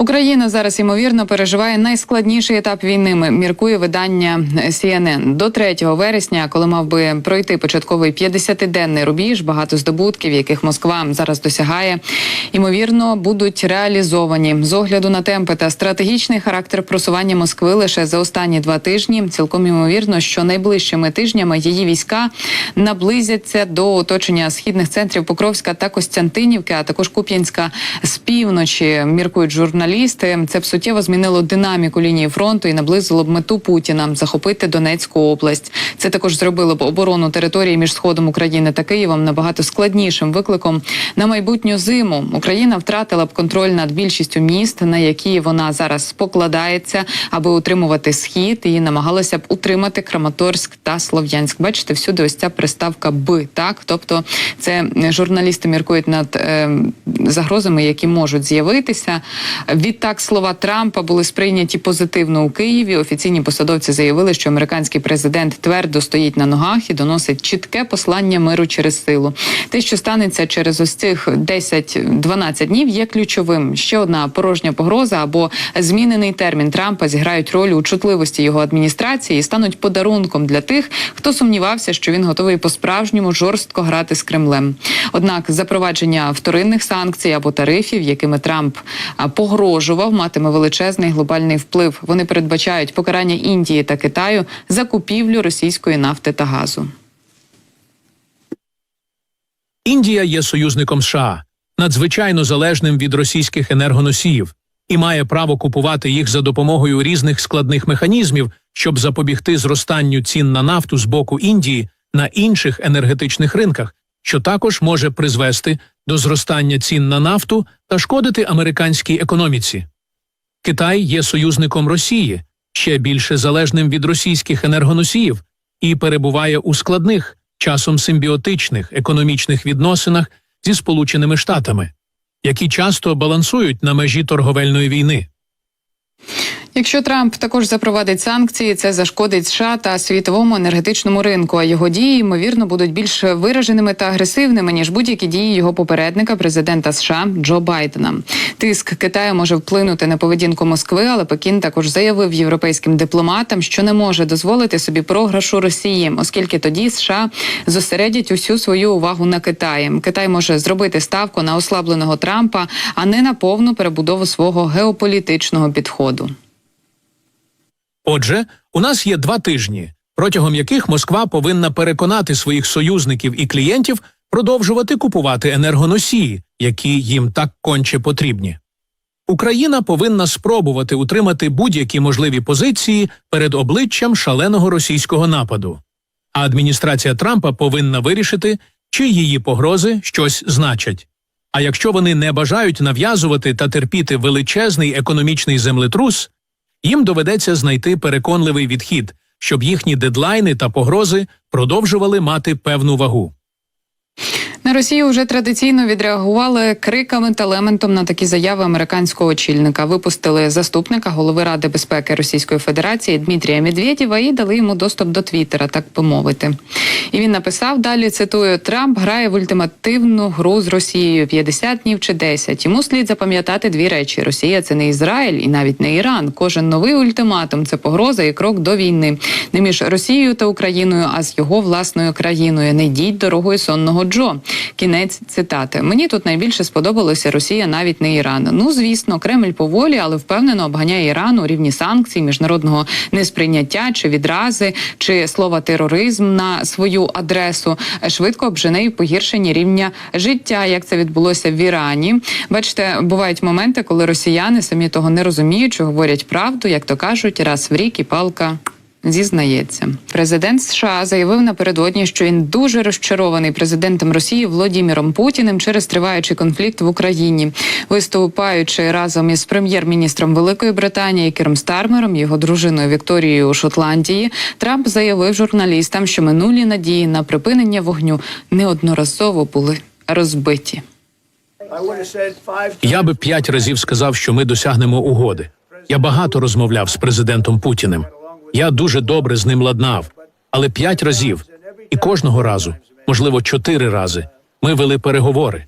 Україна зараз ймовірно переживає найскладніший етап війни. Міркує видання CNN. до 3 вересня, коли мав би пройти початковий 50-денний рубіж, багато здобутків, яких Москва зараз досягає, ймовірно, будуть реалізовані з огляду на темпи та стратегічний характер просування Москви лише за останні два тижні. Цілком ймовірно, що найближчими тижнями її війська наблизяться до оточення східних центрів Покровська та Костянтинівки, а також Куп'янська з півночі. Міркують журналісти. Це б суттєво змінило динаміку лінії фронту і наблизило б мету Путіна захопити Донецьку область. Це також зробило б оборону території між сходом України та Києвом набагато складнішим викликом на майбутню зиму. Україна втратила б контроль над більшістю міст, на які вона зараз покладається, аби утримувати схід, і намагалася б утримати Краматорськ та Слов'янськ. Бачите, всюди ось ця приставка «би», так тобто це журналісти міркують над е, загрозами, які можуть з'явитися. Відтак слова Трампа були сприйняті позитивно у Києві. Офіційні посадовці заявили, що американський президент твердо стоїть на ногах і доносить чітке послання миру через силу. Те, що станеться через ось цих 10-12 днів, є ключовим. Ще одна порожня погроза або змінений термін Трампа зіграють роль у чутливості його адміністрації і стануть подарунком для тих, хто сумнівався, що він готовий по справжньому жорстко грати з Кремлем. Однак запровадження вторинних санкцій або тарифів, якими Трамп а, погрожував, матиме величезний глобальний вплив. Вони передбачають покарання Індії та Китаю за купівлю російської нафти та газу. Індія є союзником США, надзвичайно залежним від російських енергоносіїв, і має право купувати їх за допомогою різних складних механізмів, щоб запобігти зростанню цін на нафту з боку Індії на інших енергетичних ринках, що також може призвести до зростання цін на нафту та шкодити американській економіці. Китай є союзником Росії, ще більше залежним від російських енергоносіїв, і перебуває у складних, часом симбіотичних економічних відносинах зі Сполученими Штатами, які часто балансують на межі торговельної війни. Якщо Трамп також запровадить санкції, це зашкодить США та світовому енергетичному ринку. А його дії ймовірно будуть більш вираженими та агресивними ніж будь-які дії його попередника, президента США Джо Байдена. Тиск Китаю може вплинути на поведінку Москви, але Пекін також заявив європейським дипломатам, що не може дозволити собі програшу Росії, оскільки тоді США зосередять усю свою увагу на Китаї. Китай може зробити ставку на ослабленого Трампа, а не на повну перебудову свого геополітичного підходу. Отже, у нас є два тижні, протягом яких Москва повинна переконати своїх союзників і клієнтів продовжувати купувати енергоносії, які їм так конче потрібні. Україна повинна спробувати утримати будь-які можливі позиції перед обличчям шаленого російського нападу. А адміністрація Трампа повинна вирішити, чи її погрози щось значать. А якщо вони не бажають нав'язувати та терпіти величезний економічний землетрус, їм доведеться знайти переконливий відхід, щоб їхні дедлайни та погрози продовжували мати певну вагу. На Росію вже традиційно відреагували криками та лементом на такі заяви американського очільника. Випустили заступника голови ради безпеки Російської Федерації Дмитрія Медведєва і дали йому доступ до Твіттера, так би мовити. І він написав далі: цитую: Трамп грає в ультимативну гру з Росією 50 днів чи 10. Йому слід запам'ятати дві речі: Росія це не Ізраїль і навіть не Іран. Кожен новий ультиматум це погроза і крок до війни не між Росією та Україною, а з його власною країною. Не йдіть дорогою сонного Джо. Кінець цитати. Мені тут найбільше сподобалося Росія, навіть не Іран. Ну звісно, Кремль поволі, але впевнено обганяє Іран у рівні санкцій, міжнародного несприйняття чи відрази, чи слова тероризм на свою адресу. Швидко обжене і погіршення рівня життя, як це відбулося в Ірані. Бачите, бувають моменти, коли росіяни самі того не розуміють, що говорять правду, як то кажуть, раз в рік і палка. Зізнається, президент США заявив напередодні, що він дуже розчарований президентом Росії Володимиром Путіним через триваючий конфлікт в Україні, виступаючи разом із прем'єр-міністром Великої Британії Кером Стармером, його дружиною Вікторією у Шотландії. Трамп заявив журналістам, що минулі надії на припинення вогню неодноразово були розбиті. Я би п'ять разів сказав, що ми досягнемо угоди. Я багато розмовляв з президентом Путіним. Я дуже добре з ним ладнав, але п'ять разів і кожного разу, можливо, чотири рази. Ми вели переговори.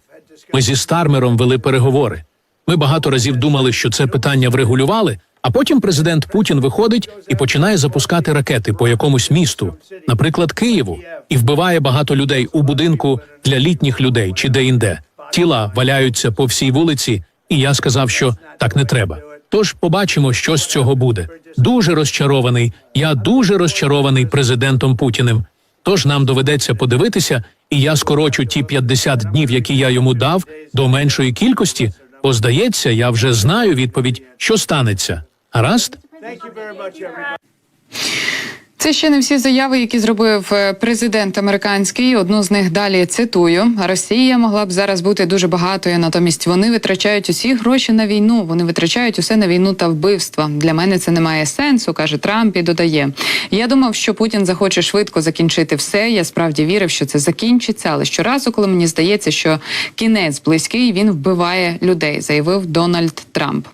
Ми зі Стармером вели переговори. Ми багато разів думали, що це питання врегулювали, а потім президент Путін виходить і починає запускати ракети по якомусь місту, наприклад, Києву, і вбиває багато людей у будинку для літніх людей чи де-інде. Тіла валяються по всій вулиці, і я сказав, що так не треба. Тож побачимо, що з цього буде. Дуже розчарований. Я дуже розчарований президентом Путіним. Тож нам доведеться подивитися, і я скорочу ті 50 днів, які я йому дав, до меншої кількості. Бо здається, я вже знаю відповідь, що станеться. Гаразд? Це ще не всі заяви, які зробив е, президент американський. Одну з них далі цитую: Росія могла б зараз бути дуже багатою, натомість вони витрачають усі гроші на війну. Вони витрачають усе на війну та вбивства. Для мене це не має сенсу, каже Трамп і додає. Я думав, що Путін захоче швидко закінчити все. Я справді вірив, що це закінчиться. Але щоразу, коли мені здається, що кінець близький, він вбиває людей, заявив Дональд Трамп.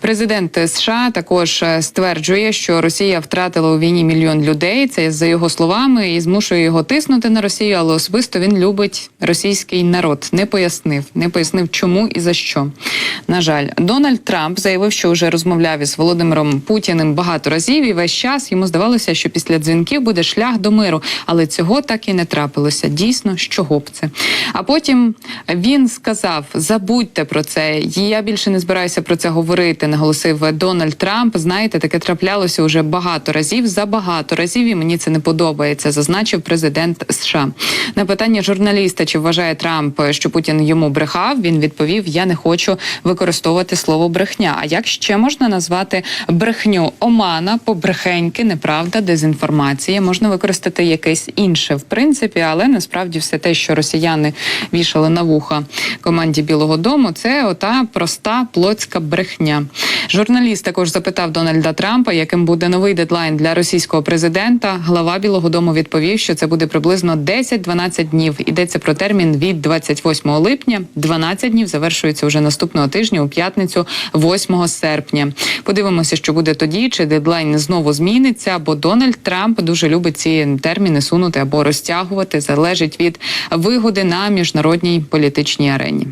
Президент США також е, стверджує, що Росія втратила у війні мільйон людей. Це за його словами, і змушує його тиснути на Росію. Але особисто він любить російський народ. Не пояснив, не пояснив, чому і за що. На жаль, Дональд Трамп заявив, що вже розмовляв із Володимиром Путіним багато разів, і весь час йому здавалося, що після дзвінків буде шлях до миру, але цього так і не трапилося. Дійсно, з чого б це. А потім він сказав: забудьте про це. Я більше не збираюся про це говорити. Наголосив Дональд Трамп. Знаєте, таке траплялося уже багато разів за багато разів, і мені це не подобається. Зазначив президент США. На питання журналіста, чи вважає Трамп, що Путін йому брехав, він відповів: Я не хочу використовувати слово брехня. А як ще можна назвати брехню омана, побрехеньки, неправда, дезінформація? Можна використати якесь інше в принципі, але насправді все те, що росіяни вішали на вуха команді Білого Дому, це ота проста плотська брехня. Журналіст також запитав Дональда Трампа, яким буде новий дедлайн для російського президента. Глава Білого Дому відповів, що це буде приблизно 10-12 днів. Йдеться про термін від 28 липня. 12 днів завершується вже наступного тижня у п'ятницю, 8 серпня. Подивимося, що буде тоді, чи дедлайн знову зміниться, бо Дональд Трамп дуже любить ці терміни сунути або розтягувати. Залежить від вигоди на міжнародній політичній арені.